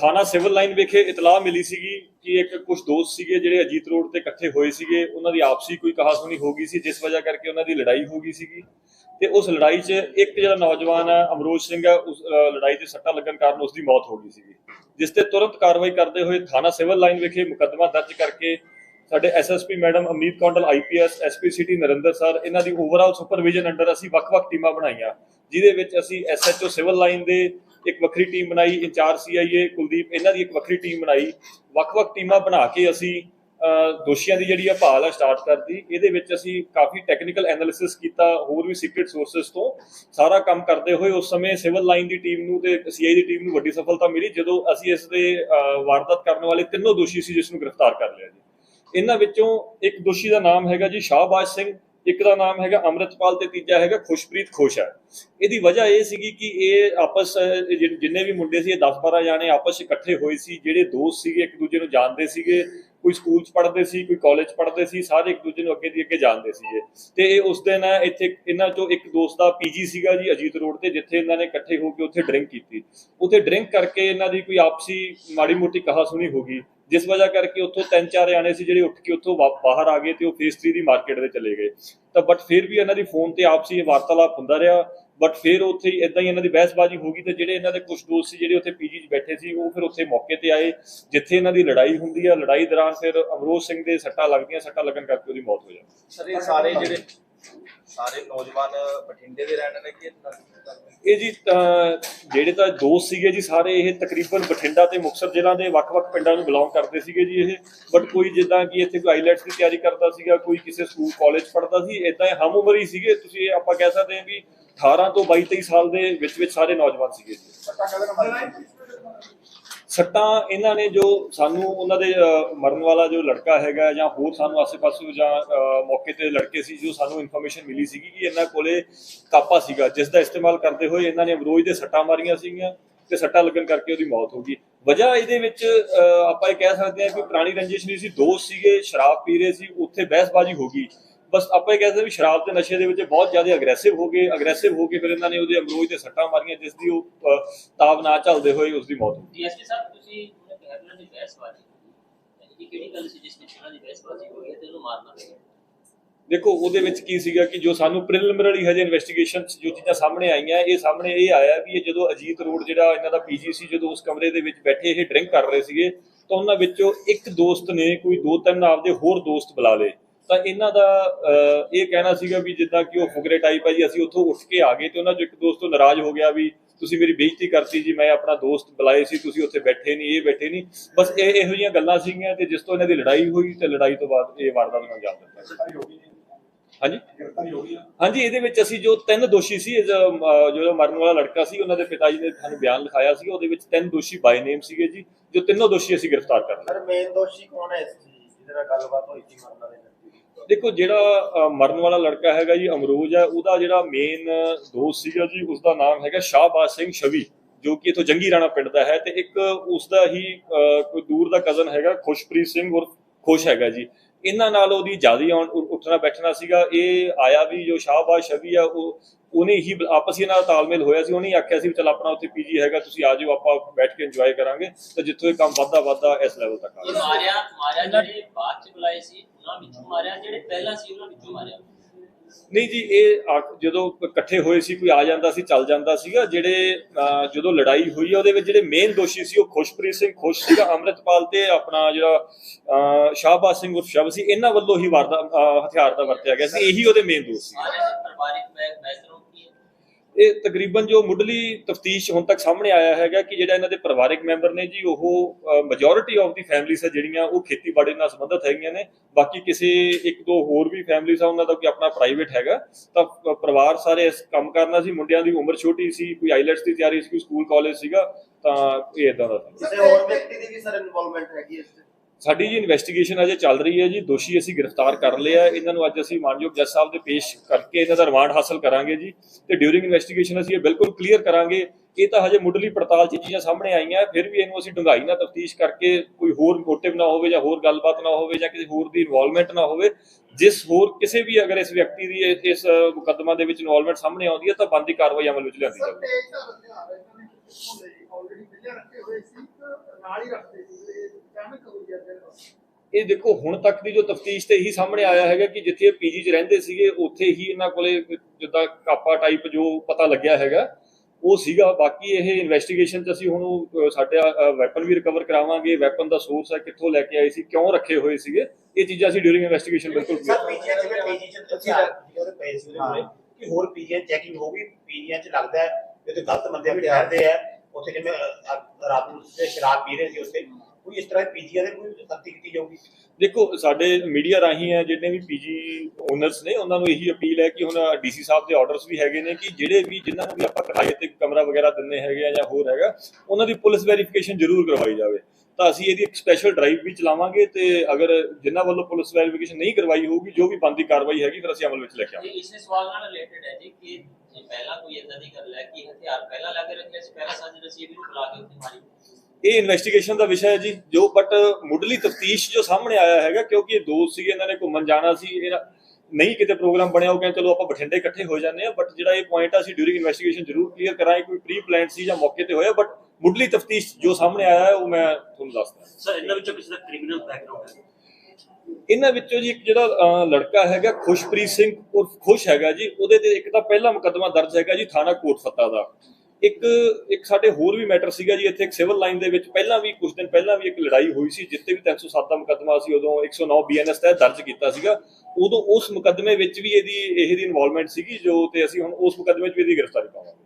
ਥਾਣਾ civil line ਵਿਖੇ ਇਤਲਾਹ ਮਿਲੀ ਸੀਗੀ ਕਿ ਇੱਕ ਕੁਝ ਦੋਸਤ ਸੀਗੇ ਜਿਹੜੇ ਅਜੀਤ ਰੋਡ ਤੇ ਇਕੱਠੇ ਹੋਏ ਸੀਗੇ। ਉਹਨਾਂ ਦੀ ਆਪਸੀ ਕੋਈ ਕਹਾਸੁਣੀ ਹੋ ਗਈ ਸੀ, ਜਿਸ ਵਜ੍ਹਾ ਕਰਕੇ ਉਹਨਾਂ ਦੀ ਲੜਾਈ ਹੋ ਗਈ ਸੀਗੀ। ਤੇ ਉਸ ਲੜਾਈ 'ਚ ਇੱਕ ਜਿਹੜਾ ਨੌਜਵਾਨ ਹੈ, ਅਮਰੋਜ ਸਿੰਘ ਹੈ, ਉਸ ਲੜਾਈ 'ਚ ਸੱਟਾਂ ਲੱਗਣ ਕਾਰਨ ਉਸ ਦੀ ਮੌਤ ਹੋ ਗਈ ਸੀਗੀ। ਜਿਸ ਤੇ ਤੁਰੰਤ ਕਾਰਵਾਈ ਕਰਦੇ ਹੋਏ ਥਾਣਾ ਸਿਵਲ ਲਾਈਨ ਵਿਖੇ ਮੁਕੱਦਮਾ ਦਰਜ ਕਰਕੇ ਸਾਡੇ SSP madam Amneet Kondal IPS SP city Narinder sir, ਇਹਨਾਂ ਦੀ ਓਵਰਆਲ ਸੁਪਰਵਿਜ਼ਨ ਅੰਡਰ ਅਸੀਂ ਵੱਖ-ਵੱਖ ਟੀਮਾਂ ਬਣਾਈਆਂ, ਜਿਹਦੇ ਵਿੱਚ ਅਸੀਂ ਐਸਐਚਓ ਸਿਵਲ ਲਾਈਨ ਦੇ ਇੱਕ ਵੱਖਰੀ ਟੀਮ ਬਣਾਈ, ਇੰਚਾਰਜ ਸੀਆਈਏ ਕੁਲਦੀਪ, ਇਹਨਾਂ ਦੀ ਇੱਕ ਵੱਖਰੀ ਟੀਮ ਬਣਾਈ। ਵੱਖ-ਵੱਖ ਟੀਮਾਂ ਬਣਾ ਕੇ ਅਸੀਂ ਦੋਸ਼ੀਆਂ ਦੀ ਜਿਹੜੀ ਆ ਭਾਲ ਆ ਸਟਾਰਟ ਕਰਦੀ। ਇਹਦੇ ਵਿੱਚ ਅਸੀਂ ਕਾਫੀ ਟੈਕਨੀਕਲ ਐਨਾਲਿਸਿਸ ਕੀਤਾ, ਹੋਰ ਵੀ ਸੀਕ੍ਰੀਟ ਸੋਰਸਸ ਤੋਂ। ਸਾਰਾ ਕੰਮ ਕਰਦੇ ਹੋਏ ਉਸ ਸਮੇਂ ਸਿਵਲ ਲਾਈਨ ਦੀ ਟੀਮ ਨੂੰ ਤੇ ਸੀਆਈ ਦੀ ਟੀਮ ਨੂੰ ਵੱਡੀ ਸਫਲਤਾ ਮਿਲੀ, ਜਦੋਂ ਅਸੀਂ ਇਸ ਦੇ ਵਾਰਦਾਤ ਕਰਨ ਵਾਲੇ ਤਿੰਨੋਂ ਦੋਸ਼ੀ ਸੀ, ਜਿਸ ਨੂੰ ਗ੍ਰਿਫਤਾਰ ਕਰ ਲਿਆ ਜੀ। ਇਹਨਾਂ ਵਿੱਚੋਂ ਇੱਕ ਦੋਸ਼ੀ ਦਾ ਨਾਮ ਹੈਗਾ ਜੀ ਸ਼ਾਹਬਾਜ਼ ਸਿੰਘ। ਇੱਕ ਦਾ ਨਾਮ ਹੈਗਾ ਅੰਮ੍ਰਿਤਪਾਲ ਤੇ ਤੀਜਾ ਹੈਗਾ ਖੁਸ਼ਪ੍ਰੀਤ ਖੋਸ਼ਾ। ਇਹਦੀ ਵਜ੍ਹਾ ਇਹ ਸੀਗੀ ਕਿ ਇਹ ਆਪਸ ਜਿੰਨੇ ਵੀ ਮੁੰਡੇ ਸੀ, ਇਹ 10 12 ਜਾਣੇ ਆਪਸ ਇਕੱਠੇ ਹੋਏ ਸੀ, ਜਿਹੜੇ ਦੋਸਤ ਸੀਗੇ, ਇੱਕ ਦੂਜੇ ਨੂੰ ਜਾਣਦੇ ਸੀਗੇ, ਕੋਈ ਸਕੂਲ 'ਚ ਪੜ੍ਹਦੇ ਸੀ, ਕੋਈ ਕਾਲਜ 'ਚ ਪੜ੍ਹਦੇ ਸੀ, ਸਾਰੇ ਇੱਕ ਦੂਜੇ ਨੂੰ ਅੱਗੇ ਦੀ ਅੱਗੇ ਜਾਣਦੇ ਸੀਗੇ। ਤੇ ਇਹ ਉਸ ਦਿਨ ਇੱਥੇ ਇਹਨਾਂ 'ਚੋਂ ਇੱਕ ਦੋਸਤ ਦਾ ਪੀਜੀ ਸੀਗਾ ਜੀ, ਅਜੀਤ ਰੋਡ ਤੇ, ਜਿੱਥੇ ਇਹਨਾਂ ਨੇ ਇਕੱਠੇ ਹੋ ਕੇ ਉੱਥੇ ਡਰਿੰਕ ਕੀਤੀ। ਉੱਥੇ ਡਰਿੰਕ ਕਰਕੇ ਇਹਨਾਂ ਦੀ ਕੋਈ ਆਪਸੀ ਮਾੜੀ ਮੋਟੀ ਕਹਾ ਸੁਣੀ ਹੋ ਗਈ। ਜਿਸ ਵਜ੍ਹਾ ਕਰਕੇ ਉੱਥੋਂ ਤਿੰਨ ਚਾਰ ਜਾਣੇ ਸੀ ਜਿਹੜੇ ਉੱਠ ਕੇ ਉੱਥੋਂ ਬਾਹਰ ਆ ਗਏ ਤੇ ਉਹ ਫੇਸ 3 ਦੀ ਮਾਰਕੀਟ ਦੇ ਚਲੇ ਗਏ। ਤਾਂ ਬਟ ਫਿਰ ਵੀ ਇਹਨਾਂ ਦੀ ਫੋਨ ਤੇ ਆਪਸੀ ਵਾਰਤਾਲਾਪ ਹੁੰਦਾ ਰਿਹਾ। ਬਟ ਫਿਰ ਉੱਥੇ ਹੀ ਇਦਾਂ ਹੀ ਇਹਨਾਂ ਦੀ ਬਹਿਸਬਾਜ਼ੀ ਹੋ ਗਈ ਤੇ ਜਿਹੜੇ ਇਹਨਾਂ ਦੇ ਕੁਝ ਦੋਸਤ ਸੀ ਜਿਹੜੇ ਉੱਥੇ ਪੀਜੀ 'ਚ ਬੈਠੇ ਸੀ, ਉਹ ਫਿਰ ਉੱਥੇ ਮੌਕੇ ਤੇ ਆਏ, ਜਿੱਥੇ ਇਹਨਾਂ ਦੀ ਲੜਾਈ ਹੁੰਦੀ ਆ। ਲੜਾਈ ਦੌਰਾਨ ਫਿਰ ਅਮਰੋਜ ਸਿੰਘ ਦੇ ਸੱਟਾਂ ਲੱਗਦੀਆਂ, ਸੱਟਾਂ ਲੱਗਣ ਕਰਕੇ ਉਹਦੀ ਮੌਤ ਹੋ ਜਾਂਦੀ। ਸਰ, ਇਹ ਸਾਰੇ ਜਿਹੜੇ ਸਾਰੇ ਨੌਜਵਾਨ ਬਠਿੰਡੇ ਦੇ ਰਹਿਣ ਵਾਲੇ ਕਿ ਇਹ ਜੀ ਜਿਹੜੇ ਤਾਂ ਦੋਸਤ ਸੀਗੇ ਜੀ ਸਾਰੇ, ਇਹ ਤਕਰੀਬਨ ਬਠਿੰਡਾ ਤੇ ਮੁਕਤਸਰ ਜ਼ਿਲ੍ਹਾ ਦੇ ਵੱਖ-ਵੱਖ ਪਿੰਡਾਂ ਨੂੰ ਬਿਲੋਂਗ ਕਰਦੇ ਸੀਗੇ ਜੀ ਇਹ। ਬਟ ਕੋਈ ਜਿੱਦਾਂ ਕਿ ਇੱਥੇ ਕੋਈ ਆਈਲੈਟਸ ਦੀ ਤਿਆਰੀ ਕਰਦਾ ਸੀਗਾ, ਕੋਈ ਕਿਸੇ ਸਕੂਲ ਕਾਲਜ ਪੜ੍ਹਦਾ ਸੀ ਇਦਾਂ ਇਹ ਹਮ ਉਮਰ ਹੀ ਸੀਗੇ। ਤੁਸੀਂ ਇਹ ਆਪਾਂ ਕਹਿ ਸਕਦੇ ਹਾਂ ਵੀ 18 ਤੋਂ 22 23 ਸਾਲ ਦੇ ਵਿੱਚ ਵਿੱਚ ਸਾਰੇ ਨੌਜਵਾਨ ਸੀਗੇ ਜੀ। ਸੱਟਾਂ ਇਹਨਾਂ ਨੇ ਜੋ ਸਾਨੂੰ ਉਹਨਾਂ ਦੇ ਮਰਨ ਵਾਲਾ ਜੋ ਲੜਕਾ ਹੈਗਾ ਜਾਂ ਹੋਰ ਸਾਨੂੰ ਆਸ-ਪਾਸੇ ਜਾਂ ਮੌਕੇ ਤੇ ਲੜਕੇ ਸੀ ਜੋ ਸਾਨੂੰ ਇਨਫੋਰਮੇਸ਼ਨ ਮਿਲੀ ਸੀਗੀ ਕਿ ਇਹਨਾਂ ਕੋਲੇ ਕਾਪਾ ਸੀਗਾ ਜਿਸ ਦਾ ਇਸਤੇਮਾਲ ਕਰਦੇ ਹੋਏ ਇਹਨਾਂ ਨੇ ਅਮਰੋਜ ਦੇ ਸੱਟਾਂ ਮਾਰੀਆਂ ਸੀਗੀਆਂ ਤੇ ਸੱਟਾਂ ਲੱਗਣ ਕਰਕੇ ਉਹਦੀ ਮੌਤ ਹੋ ਗਈ। ਵਜ੍ਹਾ ਇਹਦੇ ਵਿੱਚ ਅਹ, ਆਪਾਂ ਇਹ ਕਹਿ ਸਕਦੇ ਹਾਂ ਕਿ ਪੁਰਾਣੀ ਰੰਜਿਸ਼ ਨਹੀਂ ਸੀ ਦੋਸਤ ਸੀਗੇ ਸ਼ਰਾਬ ਪੀ ਰਹੇ ਸੀ ਉੱਥੇ ਬਹਿਸਬਾਜ਼ੀ ਹੋ ਗਈ। ਬਸ ਆਪਾਂ ਇਹ ਕਹਿ ਸਕਦੇ ਹਾਂ ਵੀ ਸ਼ਰਾਬ ਦੇ ਨਸ਼ੇ ਦੇ ਵਿੱਚ ਬਹੁਤ ਜ਼ਿਆਦਾ ਅਗਰੈਸਿਵ ਹੋ ਗਏ ਅਗਰੈਸਿਵ ਹੋ ਕੇ ਫਿਰ ਇਹਨਾਂ ਨੇ ਉਹਦੇ ਅਮਰੋਜ ਦੇ ਸੱਟਾਂ ਮਾਰੀਆਂ ਜਿਸ ਦੀ ਉਹ ਤਾਬ ਨਾ ਝੱਲਦੇ ਹੋਏ ਉਸ ਦੀ ਮੌਤ ਹੋ ਗਈ। ਡੀਐਸਪੀ ਸਾਹਿਬ ਤੁਸੀਂ ਉਹਨੇ ਕਿਹਾ ਕਿ ਉਹਨਾਂ ਦੀ ਬਹਿਸਬਾਜ਼ੀ। ਇਹ ਕਿਹੜੀ ਗੱਲ ਸੀ ਜਿਸ ਵਿੱਚ ਉਹਨਾਂ ਦੀ ਬਹਿਸਬਾਜ਼ੀ ਹੋਈ ਹੈ ਤੇ ਉਹਨੂੰ ਮਾਰਨਾ ਪਿਆ ਦੇਖੋ ਉਹਦੇ ਵਿੱਚ ਕੀ ਸੀਗਾ ਕਿ ਜੋ ਸਾਨੂੰ ਪ੍ਰੀਲਿਮਿਨਰੀ ਹਜੇ ਇਨਵੈਸਟੀਗੇਸ਼ਨ ਜੋ ਚੀਜ਼ਾਂ ਸਾਹਮਣੇ ਆਈਆਂ ਇਹ ਸਾਹਮਣੇ ਇਹ ਆਇਆ ਵੀ ਇਹ ਜਦੋਂ ਅਜੀਤ ਰੋਡ ਜਿਹੜਾ ਇਹਨਾਂ ਦਾ ਪੀਜੀ ਸੀ ਜਦੋਂ ਉਸ ਕਮਰੇ ਦੇ ਵਿੱਚ ਬੈਠੇ ਇਹ ਡਰਿੰਕ ਕਰ ਰਹੇ ਸੀਗੇ ਤਾਂ ਉਹਨਾਂ ਵਿੱਚੋਂ ਇੱਕ ਦੋਸਤ ਨੇ ਕੋਈ ਦੋ ਤਿੰਨ ਆਪਦੇ ਹੋਰ ਦੋਸਤ ਬੁਲਾ ਲਏ। ਤਾਂ ਇਹਨਾਂ ਦਾ ਇਹ ਕਹਿਣਾ ਸੀਗਾ ਵੀ ਜਿੱਦਾਂ ਕਿ ਉਹ ਫੁਗਰੇ ਟਾਈਪ ਆ ਜੀ ਅਸੀਂ ਉੱਥੋਂ ਉੱਠ ਕੇ ਆ ਗਏ ਤੇ ਉਹਨਾਂ ਚੋਂ ਇੱਕ ਦੋਸਤ ਤੋਂ ਨਾਰਾਜ਼ ਹੋ ਗਿਆ ਵੀ ਤੁਸੀਂ ਮੇਰੀ ਬੇਇੱਜ਼ਤੀ ਕਰਤੀ ਜੀ ਮੈਂ ਆਪਣਾ ਦੋਸਤ ਬੁਲਾਏ ਸੀ ਤੁਸੀਂ ਉੱਥੇ ਬੈਠੇ ਨਹੀਂ ਇਹ ਬੈਠੇ ਨਹੀਂ। ਬਸ ਇਹ ਇਹੋ ਜਿਹੀਆਂ ਗੱਲਾਂ ਸੀਗੀਆਂ ਤੇ ਜਿਸ ਤੋਂ ਇਹਨਾਂ ਦੀ ਲੜਾਈ ਹੋਈ ਤੇ ਲੜਾਈ ਤੋਂ ਬਾਅਦ ਇਹ ਵਾਰਦਾਤ ਨੂੰ ਅੰਜਾਮ ਦਿੱਤਾ। ਹਾਂਜੀ? ਹਾਂਜੀ ਇਹਦੇ ਵਿੱਚ ਅਸੀਂ ਜੋ ਤਿੰਨ ਦੋਸ਼ੀ ਸੀ ਜੋ, ਮਰਨ ਵਾਲਾ ਲੜਕਾ ਸੀ ਉਹਨਾਂ ਦੇ ਪਿਤਾ ਜੀ ਨੇ ਸਾਨੂੰ ਬਿਆਨ ਲਿਖਾਇਆ ਸੀ ਉਹਦੇ ਵਿੱਚ ਤਿੰਨ ਦੋਸ਼ੀ ਬਾਈ ਨੇਮ ਸੀਗੇ ਜੀ ਜੋ ਤਿੰਨੋਂ ਦੋਸ਼ੀ ਅਸੀਂ ਗ੍ਰਿਫਤਾਰ ਕਰ ਲਏ। ਸਰ ਮੇਨ ਦੋਸ਼ੀ ਕੌਣ ਹੈ ਇਸ ਚੀਜ਼ ਜਿਹਦੇ ਨਾਲ ਗੱਲਬਾਤ ਹੋਈ ਸੀ ਮਰਨ ਵਾਲੇ ਦੇਖੋ, ਜਿਹੜਾ ਮਰਨ ਵਾਲਾ ਲੜਕਾ ਹੈਗਾ ਜੀ, ਅਮਰੋਜ ਹੈ, ਉਹਦਾ ਜਿਹੜਾ ਮੇਨ ਦੋਸਤ ਸੀਗਾ ਜੀ ਉਸ ਦਾ ਨਾਮ ਹੈਗਾ ਸ਼ਾਹਬਾਜ਼ ਸਿੰਘ ਸ਼ਵੀ ਜੋ ਕਿ ਇਥੋਂ ਜੰਗੀ ਰਾਣਾ ਪਿੰਡ ਦਾ ਹੈ ਤੇ ਇੱਕ ਉਸ ਦਾ ਹੀ ਕੋਈ ਦੂਰ ਦਾ ਕਜ਼ਨ ਹੈਗਾ, ਖੁਸ਼ਪ੍ਰੀਤ ਸਿੰਘ ਔਰ ਖੁਸ਼ ਹੈਗਾ ਜੀ। ਇਹਨਾਂ ਨਾਲ ਉਹਦੀ ਜ਼ਿਆਦਾ ਆਉਣ, ਉ- ਉੱਠਣਾ ਬੈਠਣਾ ਸੀਗਾ, ਇਹ ਆਇਆ ਵੀ ਜੋ ਸ਼ਾਹਬਾਜ਼ ਸ਼ਵੀ ਆ, ਉਹ, ਉਹਨੇ ਹੀ ਬ- ਆਪਸ ਹੀ ਨਾਲ ਤਾਲਮੇਲ ਹੋਇਆ ਸੀ, ਉਹਨੇ ਆਖਿਆ ਸੀ ਵੀ ਚਲ ਆਪਣਾ ਉੱਥੇ ਪੀਜੀ ਹੈਗਾ, ਤੁਸੀਂ ਆ ਜਾਓ ਆਪਾਂ ਬੈਠ ਕੇ ਇੰਜੋਏ ਕਰਾਂਗੇ, ਤੇ ਜਿੱਥੋਂ ਇਹ ਕੰਮ ਵੱਧਦਾ ਵੱਧਦਾ ਇਸ ਲੈਵਲ ਤੱਕ ਆ ਗਿਆ। ਮਾਰਿਆ ਮਾਰਿਆ ਜਿਹੜੇ ਬੁਲਾਏ ਸੀ ਉਹਨਾਂ ਵਿੱਚੋਂ ਮਾਰਿਆ ਜਿਹੜੇ ਪਹਿਲਾਂ ਸੀ ਉਹਨਾਂ ਵਿੱਚੋਂ ਮਾਰਿਆ। ਨਹੀਂ ਜੀ ਇਹ ਜਦੋਂ ਇਕੱਠੇ ਹੋਏ ਸੀ ਕੋਈ ਆ ਜਾਂਦਾ ਸੀ ਚੱਲ ਜਾਂਦਾ ਸੀਗਾ ਜਿਹੜੇ ਜਦੋਂ ਲੜਾਈ ਹੋਈ ਆ ਉਹਦੇ ਵਿੱਚ ਜਿਹੜੇ ਮੇਨ ਦੋਸ਼ੀ ਸੀ ਉਹ ਖੁਸ਼ਪ੍ਰੀਤ ਸਿੰਘ ਖੁਸ਼ ਸੀਗਾ ਅੰਮ੍ਰਿਤਪਾਲ ਤੇ ਆਪਣਾ ਜਿਹੜਾ ਅਹ, ਸ਼ਾਹਬਾਜ਼ ਸਿੰਘ ਉਰਫ ਸ਼ਬ ਸੀ ਇਹਨਾਂ ਵੱਲੋਂ ਹੀ ਵਾਰਦਾ ਹਥਿਆਰ ਦਾ ਵਰਤਿਆ ਗਿਆ ਸੀ ਇਹੀ ਉਹਦੇ ਮੇਨ ਦੋਸਤ ਸੀ। ਪਰਿਵਾਰਿਕ ਕੀ ਹੈ ਇਹ ਤਕਰੀਬਨ ਜੋ ਮੁੱਢਲੀ ਤਫਤੀਸ਼ ਹੁਣ ਤੱਕ ਸਾਹਮਣੇ ਆਇਆ ਹੈਗਾ ਕਿ ਜਿਹੜਾ ਇਹਨਾਂ ਦੇ ਪਰਿਵਾਰਕ ਮੈਂਬਰ ਨੇ ਜੀ, ਉਹ ਮੈਜੋਰਿਟੀ ਆਫ ਦੀ ਫੈਮਿਲੀਜ਼ ਆ ਜਿਹੜੀਆਂ, ਉਹ ਖੇਤੀਬਾੜੀ ਨਾਲ ਸੰਬੰਧਿਤ ਹੈਗੀਆਂ ਨੇ। ਬਾਕੀ ਕਿਸੇ ਇੱਕ ਦੋ ਹੋਰ ਵੀ ਫੈਮਿਲੀਜ਼ ਆ, ਉਹਨਾਂ ਦਾ ਕੋਈ ਆਪਣਾ ਪ੍ਰਾਈਵੇਟ ਹੈਗਾ। ਤਾਂ ਪਰਿਵਾਰ ਸਾਰੇ ਇਸ ਕੰਮ ਕਰਨਾ ਸੀ। ਮੁੰਡਿਆਂ ਦੀ ਉਮਰ ਛੋਟੀ ਸੀ, ਕੋਈ ਆਈਲੈਟਸ ਦੀ ਤਿਆਰੀ ਸੀ, ਕੋਈ ਸਕੂਲ ਕਾਲਜ ਸੀਗਾ, ਤਾਂ ਇਹ ਇਦਾਂ ਦਾ ਸੀ। ਕਿਸੇ ਹੋਰ ਵਿਅਕਤੀ ਦੀ ਵੀ ਸਰ ਇਨਵੋਲਵਮੈਂਟ ਹੈਗੀ ਇਸ 'ਚ? ਸਾਡੀ ਜੀ ਇਨਵੈਸਟੀਗੇਸ਼ਨ ਅਜੇ ਚੱਲ ਰਹੀ ਹੈ ਜੀ। ਦੋਸ਼ੀ ਅਸੀਂ ਗ੍ਰਿਫਤਾਰ ਕਰ ਲਿਆ ਇਹਨਾਂ ਨੂੰ ਅੱਜ ਅਸੀਂ ਮਾਨਯੋਗ ਜੱਜ ਸਾਹਿਬ ਦੇ ਪੇਸ਼ ਕਰਕੇ ਇਹਨਾਂ ਦਾ ਰਿਮਾਂਡ ਹਾਸਲ ਕਰਾਂਗੇ ਜੀ। ਤੇ ਡਿਊਰਿੰਗ ਇਨਵੈਸਟੀਗੇਸ਼ਨ ਅਸੀਂ ਇਹ ਬਿਲਕੁਲ ਕਲੀਅਰ ਕਰਾਂਗੇ। ਇਹ ਤਾਂ ਹਜੇ ਮੁੱਢਲੀ ਪੜਤਾਲ 'ਚ ਚੀਜ਼ਾਂ ਸਾਹਮਣੇ ਆਈਆਂ। ਫਿਰ ਵੀ ਇਹਨੂੰ ਅਸੀਂ ਡੂੰਘਾਈ ਨਾਲ ਤਫਤੀਸ਼ ਕਰਕੇ ਕੋਈ ਹੋਰ ਮੋਟਿਵ ਨਾ ਹੋਵੇ ਜਾਂ ਹੋਰ ਗੱਲਬਾਤ ਨਾ ਹੋਵੇ ਜਾਂ ਕਿਸੇ ਹੋਰ ਦੀ ਇਨਵੋਲਵਮੈਂਟ ਨਾ ਹੋਵੇ, ਜਿਸ ਹੋਰ ਕਿਸੇ ਵੀ ਅਗਰ ਇਸ ਵਿਅਕਤੀ ਦੀ ਇਸ ਮੁਕੱਦਮਾ ਦੇ ਵਿੱਚ ਇਨਵੋਲਵਮੈਂਟ ਸਾਹਮਣੇ ਆਉਂਦੀ ਹੈ, ਤਾਂ ਬੰਦੀ ਕਾਰਵਾਈ ਅਮਲ ਵਿੱਚ ਲਿਆਂਦੀ ਜਾਵੇ ਆਲਰੇਡੀ ਪਹਿਲਾਂ ਰੱਖੇ ਹੋਏ ਸੀ ਨਾਲ ਹੀ ਰੱਖਦੇ ਸੀ ਅਚਾਨਕ ਹੋ ਗਿਆ ਇਹ ਦੇਖੋ ਹੁਣ ਤੱਕ ਦੀ ਜੋ ਤਫਤੀਸ਼ ਤੇ ਇਹੀ ਸਾਹਮਣੇ ਆਇਆ ਹੈਗਾ ਕਿ ਜਿੱਥੇ ਪੀਜੀ 'ਚ ਰਹਿੰਦੇ ਸੀਗੇ ਉੱਥੇ ਹੀ ਇਹਨਾਂ ਕੋਲੇ ਜਿੱਦਾਂ ਕਾਪਾ ਟਾਈਪ ਜੋ ਪਤਾ ਲੱਗਿਆ ਹੈਗਾ ਉਹ ਸੀਗਾ। ਬਾਕੀ ਇਹ ਇਨਵੈਸਟੀਗੇਸ਼ਨ 'ਚ ਅਸੀਂ ਹੁਣ ਸਾਡਾ ਵੈਪਨ ਵੀ ਰਿਕਵਰ ਕਰਾਵਾਂਗੇ। ਵੈਪਨ ਦਾ ਸੋਰਸ ਹੈ ਕਿੱਥੋਂ ਲੈ ਕੇ ਆਏ ਸੀ ਕਿਉਂ ਰੱਖੇ ਹੋਏ ਸੀਗੇ ਇਹ ਚੀਜ਼ਾਂ ਅਸੀਂ ਡਿਊਰਿੰਗ ਇਨਵੈਸਟੀਗੇਸ਼ਨ ਬਿਲਕੁਲ ਸਰ ਪੀਜੀਆਂ ਜਿਵੇਂ ਪੀਜੀ ਚ ਤੁਸੀਂ ਉਹਦੇ ਪਏ ਸੀ ਕਿ ਹੋਰ ਪੀਜੀਆਂ ਚੈਕਿੰਗ ਹੋਊਗੀ ਪੀਜੀਆਂ ਚ ਲੱਗਦਾ ਹੈ ਕਿ ਤੇ ਗਲਤ ਬੰਦੇ ਵੀ ਠਹਿਰਦੇ ਆ। ਉੱਥੇ ਜਿਵੇਂ ਅ, ਰਾਤ ਨੂੰ ਤੇ ਸ਼ਰਾਬ ਪੀ ਰਹੇ ਸੀ ਉੱਥੇ ਕੋਈ ਇਸ ਤਰ੍ਹਾਂ ਪੀਜੀਆਂ ਦੇ ਕੋਈ ਸਖਤੀ ਕੀਤੀ ਜਾਊਗੀ? ਦੇਖੋ ਸਾਡੇ ਮੀਡੀਆ ਰਾਹੀਂ ਹੈ ਜਿੰਨੇ ਵੀ ਪੀਜੀ ਓਨਰਸ ਨੇ ਉਹਨਾਂ ਨੂੰ ਇਹੀ ਅਪੀਲ ਹੈ ਕਿ ਹੁਣ ਡੀਸੀ ਸਾਹਿਬ ਦੇ ਆਰਡਰਸ ਵੀ ਹੈਗੇ ਨੇ ਕਿ ਜਿਹੜੇ ਵੀ ਜਿਨ੍ਹਾਂ ਨੂੰ ਵੀ ਆਪਾਂ ਕਿਰਾਏ ਤੇ ਕਮਰਾ ਵਗੈਰਾ ਦਿੰਨੇ ਹੈਗੇ ਆ ਜਾਂ ਹੋਰ ਹੈਗਾ ਉਹਨਾਂ ਦੀ ਪੁਲਿਸ ਵੈਰੀਫਿਕੇਸ਼ਨ ਜ਼ਰੂਰ ਕਰਵਾਈ ਜਾਵੇ। ਤਾਂ ਅਸੀਂ ਇਹਦੀ ਇੱਕ ਸਪੈਸ਼ਲ ਡਰਾਈਵ ਵੀ ਚਲਾਵਾਂਗੇ ਤੇ ਅਗਰ ਜਿਨ੍ਹਾਂ ਵੱਲੋਂ ਪੁਲਿਸ ਵੈਰੀਫਿਕੇਸ਼ਨ ਨਹੀਂ ਕਰਵਾਈ ਹੋਊਗੀ ਜੋ ਵੀ ਬੰਦੀ ਕਾਰਵਾਈ ਹੈਗੀ ਫਿਰ ਅਸੀਂ ਅਮਲ ਵਿੱਚ ਲੈ ਕੇ ਆਵਾਂਗੇ। ਇਹ ਇਸੇ ਸਵਾਲ ਨਾਲ ਰਿਲੇਟਡ ਹੈ ਜੀ ਕਿ ਇਦਾਂ ਦੀ ਗੱਲ ਹੈ ਕਿ ਹਥਿਆਰ ਪਹਿਲਾਂ ਲਾ ਕੇ ਰੱਖਿਆ ਸੀ ਪਹਿਲਾਂ ਸਾਜੀ ਰਸੀਦ ਨੂੰ ਬੁਲਾ ਕੇ ਉੱਥੇ ਮਾਰੀ। ਇਹ ਇਨਵੈਸਟੀਗੇਸ਼ਨ ਦਾ ਵਿਸ਼ਾ ਹੈ ਜੀ ਜੋ ਬਟ ਮੁੱਢਲੀ ਤਫਤੀਸ਼ ਜੋ ਸਾਹਮਣੇ ਆਇਆ ਹੈਗਾ ਕਿਉਂਕਿ ਇਹ ਦੋਸਤ ਸੀਗੇ ਇਹਨਾਂ ਨੇ ਘੁੰਮਣ ਜਾਣਾ ਸੀ ਇਹ ਨਹੀਂ ਕਿਤੇ ਪ੍ਰੋਗਰਾਮ ਬਣਿਆ ਉਹ ਕਹਿੰਦੇ ਚਲੋ ਆਪਾਂ ਬਠਿੰਡੇ ਇਕੱਠੇ ਹੋ ਜਾਂਦੇ ਆ ਬਟ ਜਿਹੜਾ ਇਹ ਪੁਆਇੰਟ ਆ ਅਸੀਂ ਡਿਊਰਿੰਗ ਇਨਵੈਸਟੀਗੇਸ਼ਨ ਜ਼ਰੂਰ ਕਲੀਅਰ ਕਰਾਂਗੇ ਕੋਈ ਪ੍ਰੀ ਪਲਾਨ ਸੀ ਜਾਂ ਮੌਕੇ ਤੇ ਹੋਇਆ ਬਟ ਮੁੱਢਲੀ ਤਫਤੀਸ਼ ਜੋ ਸਾਹਮਣੇ ਆਇਆ ਹੈ ਉਹ ਮੈਂ ਤੁਹਾਨੂੰ ਦੱਸਦਾ। ਸਰ ਇਹਨਾਂ ਵਿੱਚੋਂ ਕਿਸੇ ਦਾ ਕ੍ਰਿਮੀਨਲ ਬੈਕਗ੍ਰਾਉਂਡ ਹੈ? ਇਹਨਾਂ ਵਿੱਚੋਂ ਜੀ ਇੱਕ ਜਿਹੜਾ ਲੜਕਾ ਹੈਗਾ ਖੁਸ਼ਪ੍ਰੀਤ ਸਿੰਘ ਉਰਫ ਖੁਸ਼ ਹੈਗਾ ਜੀ। ਉਹਦੇ ਤੇ ਇੱਕ ਤਾਂ ਪਹਿਲਾ ਮੁਕੱਦਮਾ ਦਰਜ ਹੈਗਾ ਜੀ ਥਾਣਾ ਕੋਟ ਦਾ। ਇੱਕ ਇੱਕ ਸਾਡੇ ਹੋਰ ਵੀ ਮੈਟਰ ਸੀਗਾ ਜੀ, ਇੱਥੇ ਇੱਕ ਸਿਵਲ ਲਾਈਨ ਦੇ ਵਿੱਚ ਪਹਿਲਾਂ ਵੀ ਕੁਝ ਦਿਨ ਪਹਿਲਾਂ ਵੀ ਇੱਕ ਲੜਾਈ ਹੋਈ ਸੀ ਜਿੱਤੇ ਵੀ 307 ਦਾ ਮੁਕੱਦਮਾ ਸੀ, ਉਦੋਂ 109 ਬੀਐਨਐਸ ਤਹਿਤ ਦਰਜ ਕੀਤਾ ਸੀਗਾ। ਉਦੋਂ ਉਸ ਮੁਕੱਦਮੇ ਵਿੱਚ ਵੀ ਇਹਦੀ ਇਹਦੀ ਇਨਵੋਲਵਮੈਂਟ ਸੀਗੀ, ਜੋ ਤੇ ਅਸੀਂ ਹੁਣ ਉਸ ਮੁਕੱਦਮੇ 'ਚ ਵੀ ਇਹਦੀ ਗ੍ਰਿਫਤਾਰੀ ਪਾਵਾਂਗੇ।